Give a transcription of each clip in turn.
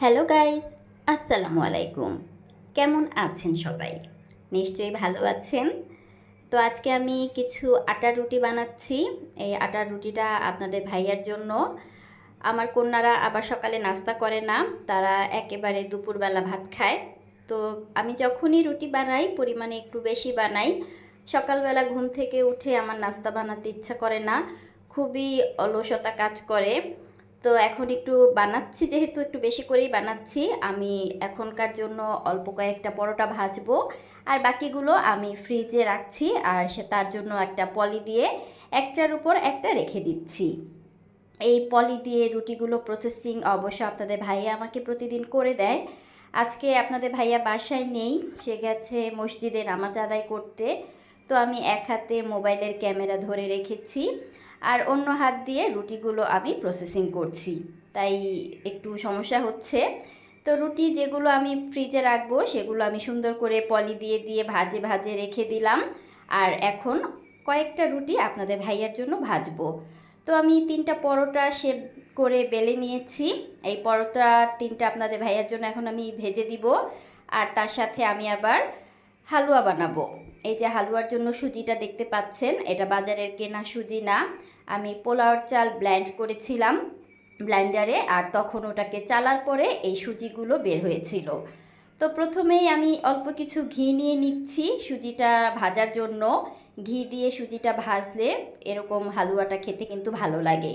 Hello guys আসসালামু আলাইকুম কেমন আছেন সবাই? নিশ্চয়ই ভালো আছেন? তো আজকে আমি কিছু আটার রুটি বানাচ্ছি। এই আটার রুটিটা আপনাদের ভাইয়ার জন্য। আমার কন্যারা আবার সকালে নাস্তা করে না। তারা একেবারে দুপুরবেলা ভাত খায়। তো আমি যখনই রুটি বানাই, পরিমাণে একটু বেশি বানাই। সকালবেলা ঘুম থেকে উঠে আমার নাস্তা বানাতে ইচ্ছা করে না। খুবই অলসতা কাজ করে। তো এখন একটু বানাচ্ছি, যেহেতু একটু বেশি করেই বানাচ্ছি, আমি এখনকার জন্য অল্প কয়েকটা পরোটা ভাজবো। আর বাকিগুলো আমি ফ্রিজে রাখছি, আর সে তার জন্য একটা পলি দিয়ে একটার উপর একটা রেখে দিচ্ছি। এই পলি দিয়ে রুটিগুলো প্রসেসিং অবশ্য আপনাদের ভাইয়া আমাকে প্রতিদিন করে দেয়। আজকে আপনাদের ভাইয়া বাসায় নেই, সে গেছে মসজিদে নামাজ আদায় করতে। তো আমি এক হাতে মোবাইলের ক্যামেরা ধরে রেখেছি। আর অন্য হাত দিয়ে রুটিগুলো আমি প্রসেসিং করছি। তাই একটু সমস্যা হচ্ছে। তো রুটি যেগুলো আমি ফ্রিজে রাখব, সেগুলো আমি সুন্দর করে পলি দিয়ে দিয়ে ভাজে ভাজে রেখে দিলাম। আর এখন কয়েকটা রুটি আপনাদের ভাইয়ার জন্য ভাজবো। তো আমি তিনটা পরোটা শেপ করে বেলে নিয়েছি। এই পরোটা তিনটা আপনাদের ভাইয়ার জন্য এখন আমি ভেজে দিব। আর তার সাথে আমি আবার হালুয়া বানাবো। এই যে হালুয়ার জন্য সুজিটা দেখতে পাচ্ছেন, এটা বাজারের কেনা সুজি না। আমি পোলাওর চাল ব্ল্যান্ড করেছিলাম ব্ল্যান্ডারে আর তখন ওটাকে চালার পরে এই সুজিগুলো বের হয়েছিল। তো প্রথমেই আমি অল্প কিছু ঘি নিয়ে নিচ্ছি সুজিটা ভাজার জন্য। ঘি দিয়ে সুজিটা ভাজলে এরকম হালুয়াটা খেতে কিন্তু ভালো লাগে।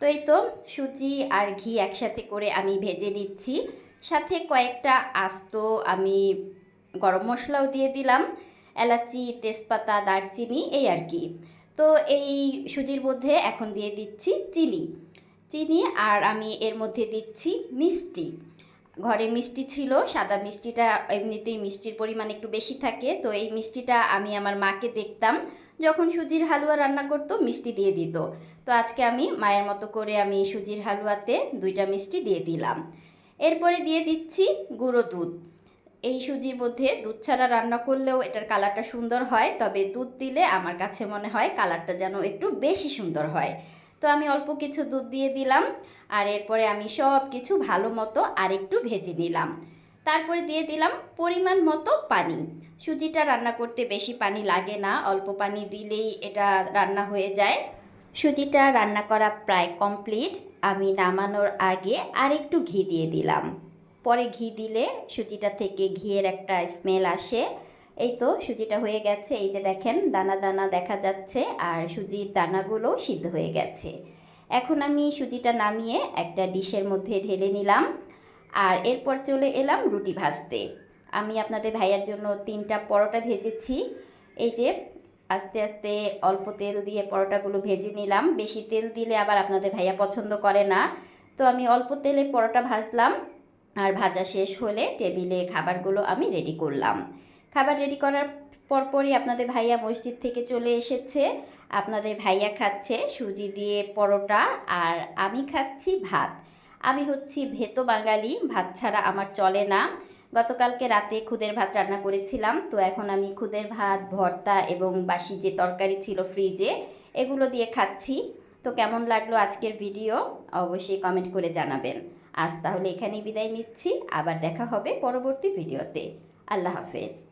তো এই তো সুজি আর ঘি একসাথে করে আমি ভেজে নিচ্ছি। সাথে কয়েকটা আস্ত আমি গরম মশলাও দিয়ে দিলাম, এলাচি, তেজপাতা, দারচিনি, এই আর কি। তো এই সুজির মধ্যে এখন দিয়ে দিচ্ছি চিনি। চিনি আর আমি এর মধ্যে দিচ্ছি মিষ্টি। ঘরে মিষ্টি ছিল, সাদা মিষ্টিটা এমনিতেই মিষ্টির পরিমাণ একটু বেশি থাকে, তো এই মিষ্টিটা আমি আমার মাকে দেখতাম, যখন সুজির হালুয়া রান্না করতো, মিষ্টি দিয়ে দিত। তো আজকে আমি মায়ের মতো করে আমি সুজির হালুয়াতে দুইটা মিষ্টি দিয়ে দিলাম। এরপরে দিয়ে দিচ্ছি গুঁড়ো দুধ। এই সুজির মধ্যে দুধ ছাড়া রান্না করলেও এটার কালারটা সুন্দর হয়, তবে দুধ দিলে আমার কাছে মনে হয় কালারটা যেন একটু বেশি সুন্দর হয়। তো আমি অল্প কিছু দুধ দিয়ে দিলাম, আর এরপরে আমি সব কিছু ভালো মতো আরেকটু ভেজে নিলাম। তারপরে দিয়ে দিলাম পরিমাণ মতো পানি। সুজিটা রান্না করতে বেশি পানি লাগে না, অল্প পানি দিলেই এটা রান্না হয়ে যায়। সুজিটা রান্না করা প্রায় কমপ্লিট। আমি নামানোর আগে আরেকটু ঘি দিয়ে দিলাম। পরে ঘি দিলে সুজিটা থেকে ঘিয়ের একটা স্মেল আসে। এই তো সুজিটা হয়ে গেছে। এই যে দেখেন, দানা দানা দেখা যাচ্ছে আর সুজির দানাগুলো সিদ্ধ হয়ে গেছে। এখন আমি সুজিটা নামিয়ে একটা ডিশের মধ্যে ঢেলে নিলাম আর এরপর চলে এলাম রুটি ভাজতে। আমি আপনাদের ভাইয়ার জন্য তিনটা পরোটা ভেজেছি। এই যে আস্তে আস্তে অল্প তেল দিয়ে পরোটাগুলো ভেজে নিলাম। বেশি তেল দিলে আবার আপনাদের ভাইয়া পছন্দ করে না। তো আমি অল্প তেলে পরোটা ভাজলাম। আর ভাজা শেষ হলে টেবিলে খাবারগুলো আমি রেডি করলাম। খাবার রেডি করার পরপরই আপনাদের ভাইয়া মসজিদ থেকে চলে এসেছে। আপনাদের ভাইয়া খাচ্ছে সুজি দিয়ে পরোটা আর আমি খাচ্ছি ভাত। আমি হচ্ছি ভেতো বাঙালি, ভাত ছাড়া আমার চলে না। গতকালকে রাতে খুদের ভাত রান্না করেছিলাম, তো এখন আমি খুদের ভাত, ভর্তা এবং বাসি যে তরকারি ছিল ফ্রিজে এগুলো দিয়ে খাচ্ছি। তো কেমন লাগল আজকের ভিডিও অবশ্যই কমেন্ট করে জানাবেন। আজ তাহলে এখানেই বিদায় নিচ্ছি আবার দেখা হবে পরবর্তী ভিডিওতে। আল্লাহ হাফেজ।